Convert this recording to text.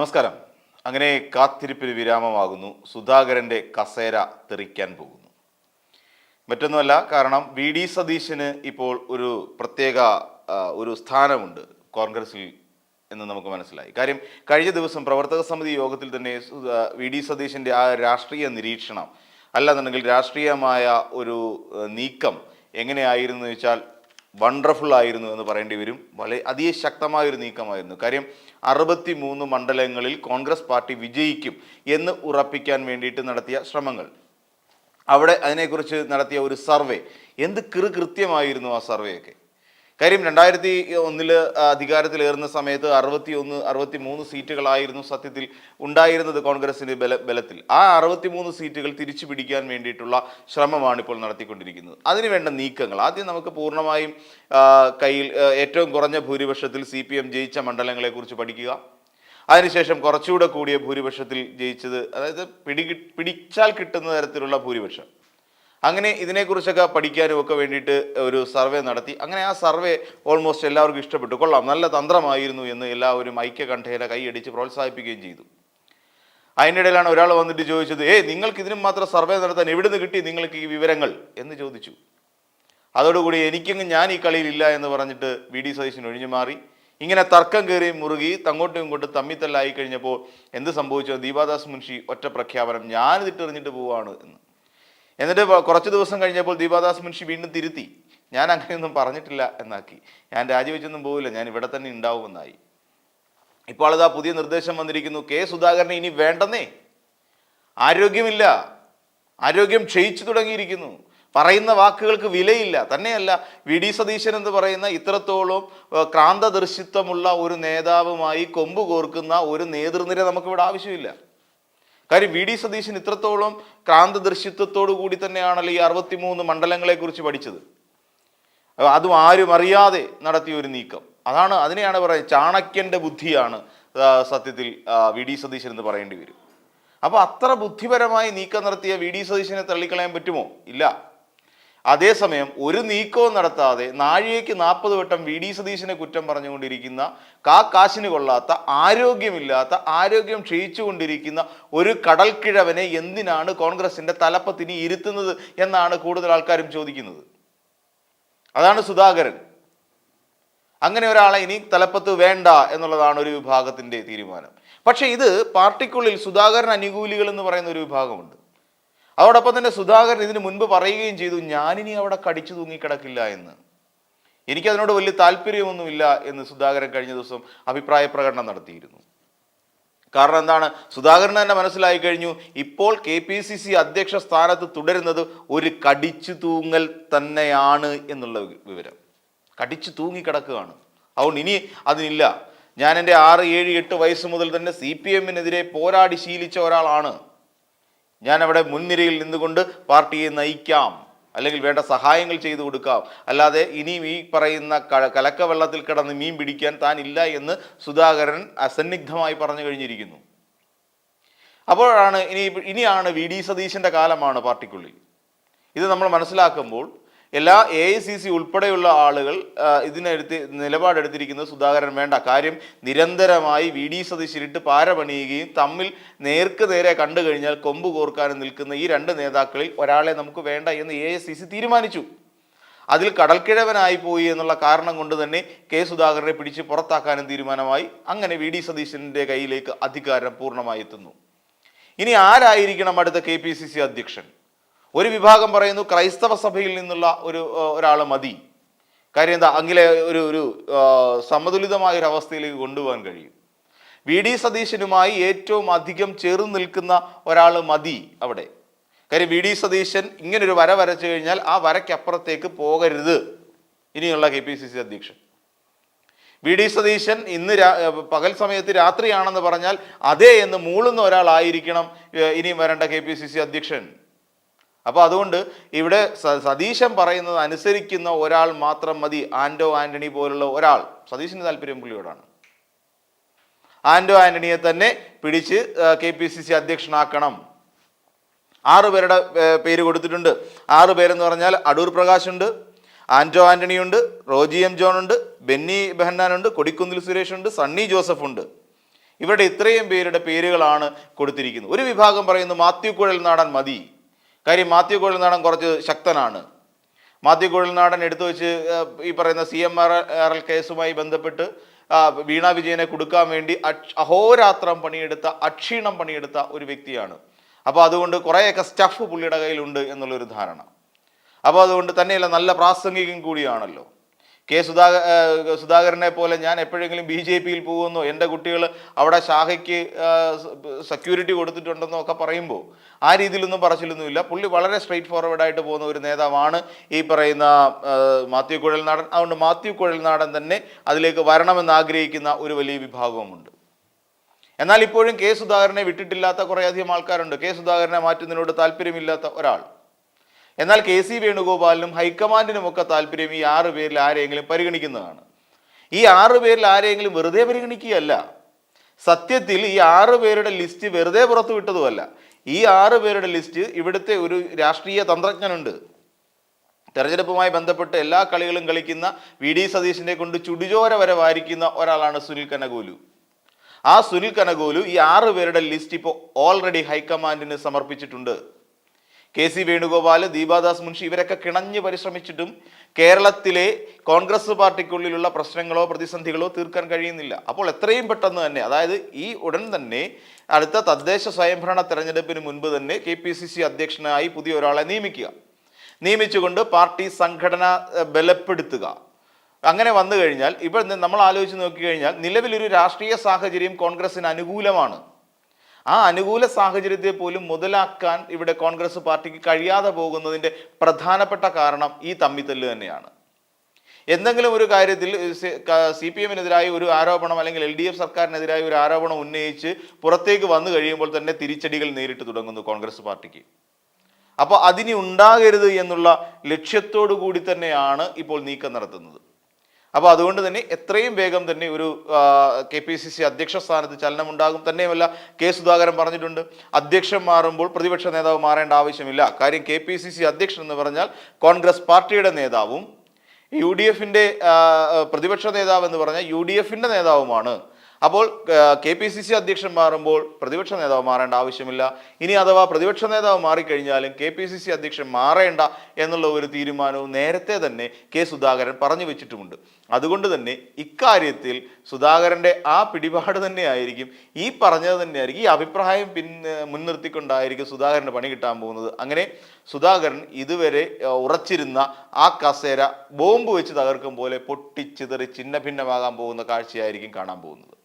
നമസ്കാരം. അങ്ങനെ കാത്തിരിപ്പിന് വിരാമമാകുന്നു. സുധാകരന്റെ കസേര തെറിക്കാൻ പോകുന്നു. മറ്റൊന്നുമല്ല കാരണം വി ഡി സതീശന് ഇപ്പോൾ ഒരു പ്രത്യേക ഒരു സ്ഥാനമുണ്ട് കോൺഗ്രസിൽ എന്ന് നമുക്ക് മനസ്സിലായി. കാര്യം കഴിഞ്ഞ ദിവസം പ്രവർത്തക സമിതി യോഗത്തിൽ തന്നെ വി ഡി സതീശന്റെ ആ രാഷ്ട്രീയ നിരീക്ഷണം അല്ലാന്നുണ്ടെങ്കിൽ രാഷ്ട്രീയമായ ഒരു നീക്കം എങ്ങനെയായിരുന്നു വെച്ചാൽ വണ്ടർഫുൾ ആയിരുന്നു എന്ന് പറയേണ്ടി വരും. വളരെ അതിശക്തമായ ഒരു നീക്കമായിരുന്നു. കാര്യം അറുപത്തി മൂന്ന് മണ്ഡലങ്ങളിൽ കോൺഗ്രസ് പാർട്ടി വിജയിക്കും എന്ന് ഉറപ്പിക്കാൻ വേണ്ടിയിട്ട് നടത്തിയ ശ്രമങ്ങൾ. അവിടെ അതിനെക്കുറിച്ച് നടത്തിയ ഒരു സർവേ. എന്ത് കൃത്യമായിരുന്നു ആ സർവേയൊക്കെ? കാര്യം രണ്ടായിരത്തി ഒന്നിൽ അധികാരത്തിലേറുന്ന സമയത്ത് അറുപത്തി ഒന്ന് അറുപത്തി മൂന്ന് സീറ്റുകളായിരുന്നു സത്യത്തിൽ ഉണ്ടായിരുന്നത് കോൺഗ്രസിന്റെ ബല ബലത്തിൽ. ആ അറുപത്തി മൂന്ന് സീറ്റുകൾ തിരിച്ചു പിടിക്കാൻ വേണ്ടിയിട്ടുള്ള ശ്രമമാണ് ഇപ്പോൾ നടത്തിക്കൊണ്ടിരിക്കുന്നത് അതിനുവേണ്ട നീക്കങ്ങൾ. ആദ്യം നമുക്ക് പൂർണമായും കയ്യിൽ ഏറ്റവും കുറഞ്ഞ ഭൂരിപക്ഷത്തിൽ സി പി എം ജയിച്ച മണ്ഡലങ്ങളെക്കുറിച്ച് പഠിക്കുക. അതിനുശേഷം കുറച്ചുകൂടെ കൂടിയ ഭൂരിപക്ഷത്തിൽ ജയിച്ചത് അതായത് പിടി പിടിച്ചാൽ കിട്ടുന്ന തരത്തിലുള്ള ഭൂരിപക്ഷം. അങ്ങനെ ഇതിനെക്കുറിച്ചൊക്കെ പഠിക്കാനും ഒക്കെ വേണ്ടിയിട്ട് ഒരു സർവേ നടത്തി. അങ്ങനെ ആ സർവേ ഓൾമോസ്റ്റ് എല്ലാവർക്കും ഇഷ്ടപ്പെട്ടു. കൊള്ളാം. നല്ല തന്ത്രമായിരുന്നു എന്ന് എല്ലാവരും ഐക്യകണ്ഠേന കൈയടിച്ച് പ്രോത്സാഹിപ്പിക്കുകയും ചെയ്തു. അതിനിടയിലാണ് ഒരാൾ വന്നിട്ട് ചോദിച്ചത് ഏയ് നിങ്ങൾക്ക് ഇതിനും മാത്രം സർവേ നടത്താൻ എവിടുന്ന് കിട്ടി നിങ്ങൾക്ക് ഈ വിവരങ്ങൾ? എന്ന് ചോദിച്ചു. അതോടുകൂടി എനിക്കങ്ങ് ഞാൻ ഈ കളിയിലില്ല എന്ന് പറഞ്ഞിട്ട് വി ഡി സതീശൻ ഒഴിഞ്ഞു മാറി. ഇങ്ങനെ തർക്കം കയറി മുറുകി തങ്ങോട്ടും ഇങ്ങോട്ടും തമ്മിത്തല്ലായി കഴിഞ്ഞപ്പോൾ എന്ത് സംഭവിച്ചു? ദീപാദാസ് മുൻഷി ഒറ്റ പ്രഖ്യാപനം ഞാനിതിട്ടെറിഞ്ഞിട്ട് പോവാണ് എന്ന്. എന്നിട്ട് കുറച്ച് ദിവസം കഴിഞ്ഞപ്പോൾ ദീപാദാസ് മുൻഷി വീണ്ടും തിരുത്തി. ഞാൻ അങ്ങനെയൊന്നും പറഞ്ഞിട്ടില്ല എന്നാക്കി. ഞാൻ രാജിവെച്ചൊന്നും പോവില്ല. ഞാൻ ഇവിടെ തന്നെ ഉണ്ടാവുമെന്നായി. ഇപ്പോൾ അതാ പുതിയ നിർദ്ദേശം വന്നിരിക്കുന്നു. കെ സുധാകരനെ ഇനി വേണ്ടെന്നേ. ആരോഗ്യമില്ല. ആരോഗ്യം ക്ഷയിച്ചു തുടങ്ങിയിരിക്കുന്നു. പറയുന്ന വാക്കുകൾക്ക് വിലയില്ല. തന്നെയല്ല വി. ഡി. സതീശൻ എന്ന് പറയുന്ന ഇത്രത്തോളം ക്രാന്തദർശിത്വമുള്ള ഒരു നേതാവുമായി കൊമ്പ് കോർക്കുന്ന ഒരു നേതൃനിര നമുക്കിവിടെ ആവശ്യമില്ല. കാര്യം വി ഡി സതീശൻ ഇത്രത്തോളം ക്രാന്തദൃശ്യത്വത്തോടു കൂടി തന്നെയാണല്ലോ ഈ അറുപത്തിമൂന്ന് മണ്ഡലങ്ങളെ കുറിച്ച് പഠിച്ചത് അതും ആരും അറിയാതെ നടത്തിയ ഒരു നീക്കം. അതാണ് അതിനെയാണ് പറയുന്നത് ചാണക്യന്റെ ബുദ്ധിയാണ് സത്യത്തിൽ വി ഡി സതീശൻ എന്ന് പറയേണ്ടി വരും. അപ്പൊ അത്ര ബുദ്ധിപരമായി നീക്കം നടത്തിയ വി ഡി സതീശനെ തള്ളിക്കളയാൻ പറ്റുമോ? ഇല്ല. അതേസമയം ഒരു നീക്കവും നടത്താതെ നാഴികയ്ക്ക് നാൽപ്പത് വട്ടം വി ഡി സതീശനെ കുറ്റം പറഞ്ഞുകൊണ്ടിരിക്കുന്ന കാ കാശിന് കൊള്ളാത്ത ആരോഗ്യമില്ലാത്ത ആരോഗ്യം ക്ഷയിച്ചുകൊണ്ടിരിക്കുന്ന ഒരു കടൽക്കിഴവനെ എന്തിനാണ് കോൺഗ്രസിന്റെ തലപ്പത്തിന് ഇരുത്തുന്നത് എന്നാണ് കൂടുതൽ ആൾക്കാരും ചോദിക്കുന്നത്. അതാണ് സുധാകരൻ. അങ്ങനെ ഒരാളെ ഇനി തലപ്പത്ത് വേണ്ട എന്നുള്ളതാണ് ഒരു വിഭാഗത്തിന്റെ തീരുമാനം. പക്ഷേ ഇത് പാർട്ടിക്കുള്ളിൽ സുധാകരൻ അനുകൂലികൾ എന്ന് പറയുന്ന ഒരു വിഭാഗമുണ്ട്. അതോടൊപ്പം തന്നെ സുധാകരൻ ഇതിന് മുൻപ് പറയുകയും ചെയ്തു ഞാനിനി അവിടെ കടിച്ചു തൂങ്ങിക്കിടക്കില്ല എന്ന്. എനിക്കതിനോട് വലിയ താല്പര്യമൊന്നുമില്ല എന്ന് സുധാകരൻ കഴിഞ്ഞ ദിവസം അഭിപ്രായ പ്രകടനം നടത്തിയിരുന്നു. കാരണം എന്താണ്? സുധാകരൻ തന്നെ മനസ്സിലായി കഴിഞ്ഞു ഇപ്പോൾ കെ പി സി സി അധ്യക്ഷ സ്ഥാനത്ത് തുടരുന്നത് ഒരു കടിച്ചു തൂങ്ങൽ തന്നെയാണ് എന്നുള്ള വിവരം. കടിച്ചു തൂങ്ങിക്കിടക്കുകയാണ്. അതുകൊണ്ട് ഇനി അതിനില്ല. ഞാൻ എന്റെ ആറ് ഏഴ് എട്ട് വയസ്സ് മുതൽ തന്നെ സി പി എമ്മിനെതിരെ പോരാടി ശീലിച്ച ഒരാളാണ് ഞാൻ അവിടെ മുൻനിരയിൽ നിന്നുകൊണ്ട് പാർട്ടിയെ നയിക്കാം. അല്ലെങ്കിൽ വേണ്ട സഹായങ്ങൾ ചെയ്തു കൊടുക്കാം. അല്ലാതെ ഇനിയും ഈ പറയുന്ന കലക്കവെള്ളത്തിൽ കിടന്ന് മീൻ പിടിക്കാൻ താൻ ഇല്ല എന്ന് സുധാകരൻ അസന്നിഗ്ധമായി പറഞ്ഞു കഴിഞ്ഞിരിക്കുന്നു. അപ്പോഴാണ് ഇനി ഇനിയാണ് വി ഡി സതീശന്റെ കാലമാണ് പാർട്ടിക്കുള്ളിൽ. ഇത് നമ്മൾ മനസ്സിലാക്കുമ്പോൾ എല്ലാ എ ഐ സി സി ഉൾപ്പെടെയുള്ള ആളുകൾ ഇതിനെടുത്ത് നിലപാടെടുത്തിരിക്കുന്നത് സുധാകരൻ വേണ്ട. കാര്യം നിരന്തരമായി വി ഡി സതീശനിട്ട് പാര പണിയുകയും തമ്മിൽ നേർക്ക് നേരെ കണ്ടു കഴിഞ്ഞാൽ കൊമ്പ് കോർക്കാനും നിൽക്കുന്ന ഈ രണ്ട് നേതാക്കളിൽ ഒരാളെ നമുക്ക് വേണ്ട എന്ന് എ ഐ സി സി തീരുമാനിച്ചു. അതിൽ കടൽക്കിഴവനായി പോയി എന്നുള്ള കാരണം കൊണ്ട് തന്നെ കെ സുധാകരനെ പിടിച്ച് പുറത്താക്കാനും തീരുമാനമായി. അങ്ങനെ വി ഡി സതീശന്റെ കയ്യിലേക്ക് അധികാരം പൂർണമായി എത്തുന്നു. ഇനി ആരായിരിക്കണം അടുത്ത കെ പി സി സി അധ്യക്ഷൻ? ഒരു വിഭാഗം പറയുന്നു ക്രൈസ്തവ സഭയിൽ നിന്നുള്ള ഒരു ഒരാൾ മതി. കാര്യം എന്താ? അങ്ങിലെ ഒരു ഒരു സമതുലിതമായ ഒരു അവസ്ഥയിലേക്ക് കൊണ്ടുപോകാൻ കഴിയും. വി. ഡി. സതീശനുമായി ഏറ്റവും അധികം ചേർന്ന് നിൽക്കുന്ന ഒരാൾ മതി അവിടെ. കാര്യം വി. ഡി. സതീശൻ ഇങ്ങനൊരു വര വരച്ചു കഴിഞ്ഞാൽ ആ വരയ്ക്കപ്പുറത്തേക്ക് പോകരുത്. ഇനിയുള്ള കെ. പി. സി. സി അധ്യക്ഷൻ. വി. ഡി. സതീശൻ ഇന്ന് പകൽ സമയത്ത് രാത്രിയാണെന്ന് പറഞ്ഞാൽ അതേ എന്ന് മൂളുന്ന ഒരാളായിരിക്കണം ഇനിയും വരേണ്ട കെ. പി. സി. സി അധ്യക്ഷൻ. അപ്പോൾ അതുകൊണ്ട് ഇവിടെ സതീശൻ പറയുന്നത് അനുസരിക്കുന്ന ഒരാൾ മാത്രം മതി. ആന്റോ ആന്റണി പോലുള്ള ഒരാൾ. സതീശന് താല്പര്യം പുള്ളിയോടാണ്. ആൻഡോ ആന്റണിയെ തന്നെ പിടിച്ച് കെ പി സി സി അധ്യക്ഷനാക്കണം. ആറ് പേരുടെ പേര് കൊടുത്തിട്ടുണ്ട്. ആറ് പേരെന്ന് പറഞ്ഞാൽ അടൂർ പ്രകാശ് ഉണ്ട് ആന്റോ ആന്റണി ഉണ്ട് റോജി എം ജോൺ ഉണ്ട് ബെന്നി ബെഹന്നാൻ ഉണ്ട് കൊടിക്കുന്നിൽ സുരേഷ് ഉണ്ട് സണ്ണി ജോസഫ് ഉണ്ട് ഇവരുടെ ഇത്രയും പേരുടെ പേരുകളാണ് കൊടുത്തിരിക്കുന്നത്. ഒരു വിഭാഗം പറയുന്നു മാത്യു കുഴൽ കുഴൽനാടൻ മതി. കാര്യം മാത്യു കുഴൽനാടൻ കുറച്ച് ശക്തനാണ്. മാത്യു കുഴൽനാടൻ എടുത്തു വെച്ച് ഈ പറയുന്ന C M R R L കേസുമായി ബന്ധപ്പെട്ട് വീണ വിജയനെ കൊടുക്കാൻ വേണ്ടി അക്ഷ- അഹോരാത്രം പണിയെടുത്ത അക്ഷീണം പണിയെടുത്ത ഒരു വ്യക്തിയാണ്. അപ്പോൾ അതുകൊണ്ട് കുറേയൊക്കെ സ്റ്റഫ് പുള്ളിയുടെ കയ്യിലുണ്ട് എന്നുള്ളൊരു ധാരണ. അപ്പോൾ അതുകൊണ്ട് തന്നെയല്ല നല്ല പ്രാസംഗികം കൂടിയാണല്ലോ. കെ സുധാകർ സുധാകരനെ പോലെ ഞാൻ എപ്പോഴെങ്കിലും ബി ജെ പിയിൽ പോകുമെന്നോ എന്റെ കുട്ടികൾ അവിടെ ശാഖയ്ക്ക് സെക്യൂരിറ്റി കൊടുത്തിട്ടുണ്ടെന്നോ ഒക്കെ പറയുമ്പോൾ ആ രീതിയിലൊന്നും പറച്ചിലൊന്നുമില്ല. പുള്ളി വളരെ സ്ട്രെയിറ്റ് ഫോർവേഡ് ആയിട്ട് പോകുന്ന ഒരു നേതാവാണ് ഈ പറയുന്ന മാത്യു കുഴൽനാടൻ. അതുകൊണ്ട് മാത്യു കുഴൽനാടൻ തന്നെ അതിലേക്ക് വരണമെന്ന് ആഗ്രഹിക്കുന്ന ഒരു വലിയ വിഭാഗവുമുണ്ട്. എന്നാൽ ഇപ്പോഴും കെ സുധാകരനെ വിട്ടിട്ടില്ലാത്ത കുറേയധികം ആൾക്കാരുണ്ട്. കെ സുധാകരനെ മാറ്റുന്നതിനോട് താല്പര്യമില്ലാത്ത ഒരാൾ. എന്നാൽ കെ സി വേണുഗോപാലിനും ഹൈക്കമാൻഡിനുമൊക്കെ താല്പര്യം ഈ ആറ് പേരിൽ ആരെയെങ്കിലും പരിഗണിക്കുന്നതാണ്. ഈ ആറ് പേരിൽ ആരെയെങ്കിലും വെറുതെ പരിഗണിക്കുകയല്ല. സത്യത്തിൽ ഈ ആറ് പേരുടെ ലിസ്റ്റ് വെറുതെ പുറത്തു വിട്ടതുമല്ല. ഈ ആറ് പേരുടെ ലിസ്റ്റ് ഇവിടുത്തെ ഒരു രാഷ്ട്രീയ തന്ത്രജ്ഞനുണ്ട്. തെരഞ്ഞെടുപ്പുമായി ബന്ധപ്പെട്ട് എല്ലാ കളികളും കളിക്കുന്ന വി ഡി സതീശിനെ കൊണ്ട് ചുടുചോര വരെ വാരിക്കുന്ന ഒരാളാണ് സുനിൽ കനകോലു. ആ സുനിൽ കനകോലു ഈ ആറ് പേരുടെ ലിസ്റ്റ് ഇപ്പോൾ ഓൾറെഡി ഹൈക്കമാൻഡിന് സമർപ്പിച്ചിട്ടുണ്ട്. കെ സി വേണുഗോപാൽ ദീപാദാസ് മുൻഷി ഇവരൊക്കെ കിണഞ്ഞ് പരിശ്രമിച്ചിട്ടും കേരളത്തിലെ കോൺഗ്രസ് പാർട്ടിക്കുള്ളിലുള്ള പ്രശ്നങ്ങളോ പ്രതിസന്ധികളോ തീർക്കാൻ കഴിയുന്നില്ല. അപ്പോൾ എത്രയും പെട്ടെന്ന് തന്നെ അതായത് ഈ ഉടൻ തന്നെ അടുത്ത തദ്ദേശ സ്വയംഭരണ തെരഞ്ഞെടുപ്പിന് മുൻപ് തന്നെ കെ പി സി സി അധ്യക്ഷനായി പുതിയ ഒരാളെ നിയമിക്കുക. നിയമിച്ചുകൊണ്ട് പാർട്ടി സംഘടന ബലപ്പെടുത്തുക. അങ്ങനെ വന്നു കഴിഞ്ഞാൽ ഇപ്പോൾ നമ്മൾ ആലോചിച്ച് നോക്കിക്കഴിഞ്ഞാൽ നിലവിലൊരു രാഷ്ട്രീയ സാഹചര്യം കോൺഗ്രസിന് അനുകൂലമാണ്. ആ അനുകൂല സാഹചര്യത്തെ പോലും മുതലാക്കാൻ ഇവിടെ കോൺഗ്രസ് പാർട്ടിക്ക് കഴിയാതെ പോകുന്നതിന്റെ പ്രധാനപ്പെട്ട കാരണം ഈ തമ്മിത്തല്ല് തന്നെയാണ്. എന്തെങ്കിലും ഒരു കാര്യത്തിൽ സി പി എമ്മിനെതിരായ ഒരു ആരോപണം അല്ലെങ്കിൽ എൽ ഡി എഫ് സർക്കാരിനെതിരായ ഒരു ആരോപണം ഉന്നയിച്ച് പുറത്തേക്ക് വന്നു കഴിയുമ്പോൾ തന്നെ തിരിച്ചടികൾ നേരിട്ട് തുടങ്ങുന്നു കോൺഗ്രസ് പാർട്ടിക്ക്. അപ്പോൾ അതിനി ഉണ്ടാകരുത് എന്നുള്ള ലക്ഷ്യത്തോടു കൂടി തന്നെയാണ് ഇപ്പോൾ നീക്കം നടത്തുന്നത്. അപ്പോൾ അതുകൊണ്ട് തന്നെ എത്രയും വേഗം തന്നെ ഒരു കെ പി സി സി അധ്യക്ഷ സ്ഥാനത്ത് ചലനമുണ്ടാകും. തന്നെയുമല്ല കെ സുധാകരൻ പറഞ്ഞിട്ടുണ്ട് അധ്യക്ഷൻ മാറുമ്പോൾ പ്രതിപക്ഷ നേതാവ് മാറേണ്ട ആവശ്യമില്ല. കാര്യം കെ പി സി സി അധ്യക്ഷൻ എന്ന് പറഞ്ഞാൽ കോൺഗ്രസ് പാർട്ടിയുടെ നേതാവും യു ഡി എഫിന്റെ പ്രതിപക്ഷ നേതാവ് എന്ന് പറഞ്ഞാൽ യു ഡി എഫിന്റെ നേതാവുമാണ്. അപ്പോൾ കെ പി സി സി അധ്യക്ഷൻ മാറുമ്പോൾ പ്രതിപക്ഷ നേതാവ് മാറേണ്ട ആവശ്യമില്ല. ഇനി അഥവാ പ്രതിപക്ഷ നേതാവ് മാറിക്കഴിഞ്ഞാലും കെ പി സി സി അധ്യക്ഷൻ മാറേണ്ട എന്നുള്ള ഒരു തീരുമാനവും നേരത്തെ തന്നെ കെ സുധാകരൻ പറഞ്ഞു വെച്ചിട്ടുമുണ്ട്. അതുകൊണ്ട് തന്നെ ഇക്കാര്യത്തിൽ സുധാകരന്റെ ആ പിടിപാട് തന്നെയായിരിക്കും ഈ പറഞ്ഞത് തന്നെയായിരിക്കും ഈ അഭിപ്രായം പിൻ മുൻനിർത്തിക്കൊണ്ടായിരിക്കും സുധാകരന് പണി കിട്ടാൻ പോകുന്നത്. അങ്ങനെ സുധാകരൻ ഇതുവരെ ഉറച്ചിരുന്ന ആ കസേര ബോംബ് വെച്ച് തകർക്കും പോലെ പൊട്ടിച്ചിതറി ചിന്ന ഭിന്നമാകാൻ പോകുന്ന കാഴ്ചയായിരിക്കും കാണാൻ പോകുന്നത്.